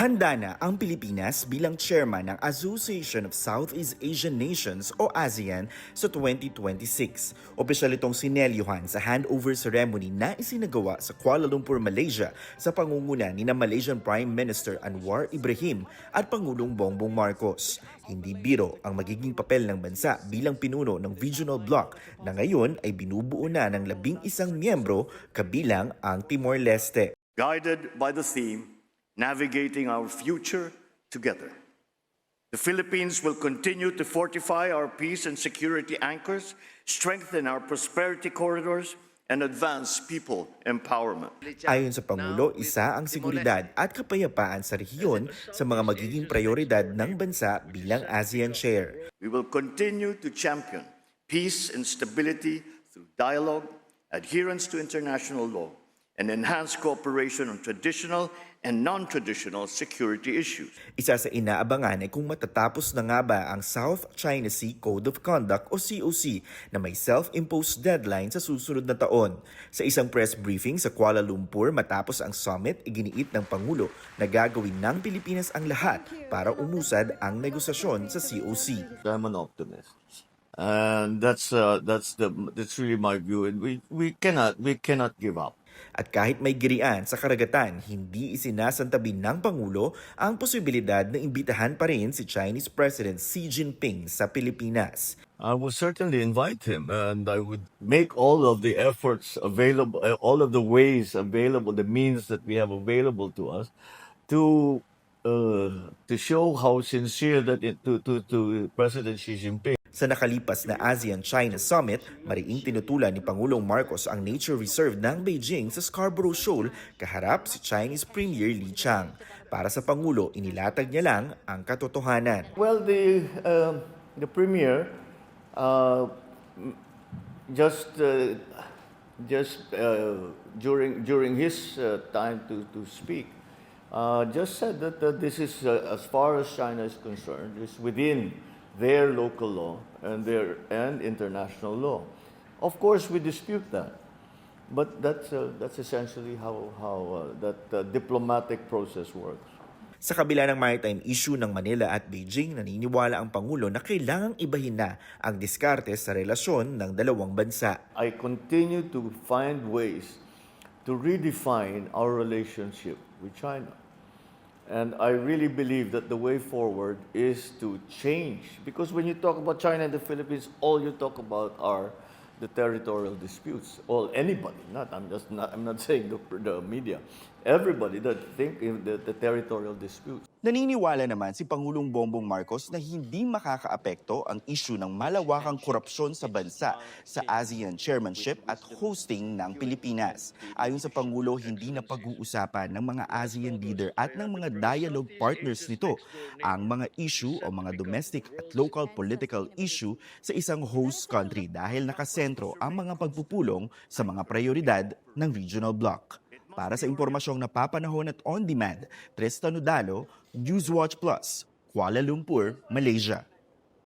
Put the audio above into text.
Handa na ang Pilipinas bilang chairman ng Association of Southeast Asian Nations o ASEAN sa 2026. Opisyal itong sinelyuhan sa handover ceremony na isinagawa sa Kuala Lumpur, Malaysia sa pangunguna ni na Malaysian Prime Minister Anwar Ibrahim at Pangulong Bongbong Marcos. Hindi biro ang magiging papel ng bansa bilang pinuno ng regional bloc na ngayon ay binubuo na ng labing isang miyembro kabilang ang Timor-Leste. guided by the theme Navigating Our Future Together. The Philippines will continue to fortify our peace and security anchors, strengthen our prosperity corridors, and advance people empowerment. Ayon sa Pangulo, isa ang seguridad at kapayapaan sa rehiyon sa mga magiging prioridad ng bansa bilang ASEAN Chair. We will continue to champion peace and stability through dialogue, adherence to international law, and enhanced cooperation on traditional and non-traditional security issues. Isa sa inaabangan ay kung matatapos na nga ba ang South China Sea Code of Conduct o COC na may self-imposed deadline sa susunod na taon. Sa isang press briefing sa Kuala Lumpur matapos ang summit, iginiit ng Pangulo na gagawin ng Pilipinas ang lahat para umusad ang negosasyon sa COC. I'm an optimist, and that's uh, that's the that's really my view. And we we cannot we cannot give up. At kahit may girian sa karagatan, hindi isinasantabi ng Pangulo ang posibilidad na imbitahan pa rin si Chinese President Xi Jinping sa Pilipinas. I would certainly invite him, and I would make all of the efforts available, uh, all of the ways available, the means that we have available to us, to uh, to show how sincere that it, to to to President Xi Jinping. Sa nakalipas na ASEAN-China Summit, mariing tinutulan ni Pangulong Marcos ang nature reserve ng Beijing sa Scarborough Shoal kaharap si Chinese Premier Li Chang. Para sa Pangulo, inilatag niya lang ang katotohanan. Well, the um the premier uh, just uh, just uh, during during his uh, time to to speak uh, just said that uh, this is uh, as far as China is concerned is within their local law and their and international law. Of course, we dispute that. But that's, uh, that's essentially how, how uh, that uh, diplomatic process works. Sa kabila ng maritime issue ng Manila at Beijing, naniniwala ang Pangulo na kailangang ibahin na ang diskarte sa relasyon ng dalawang bansa. I continue to find ways to redefine our relationship with China. And I really believe that the way forward is to change. Because when you talk about China and the Philippines, all you talk about are the territorial disputes. All anybody, not I'm just not I'm not saying the, the media, everybody that think in the, the territorial disputes. Naniniwala naman si Pangulong Bongbong Marcos na hindi makakaapekto ang issue ng malawakang korupsyon sa bansa sa ASEAN chairmanship at hosting ng Pilipinas. Ayon sa Pangulo, hindi na pag-uusapan ng mga ASEAN leader at ng mga dialogue partners nito ang mga issue o mga domestic at local political issue sa isang host country dahil nakasentro ang mga pagpupulong sa mga prioridad ng regional bloc. Para sa impormasyong napapanahon at on-demand, Tristan Udalo, Newswatch Plus, Kuala Lumpur, Malaysia.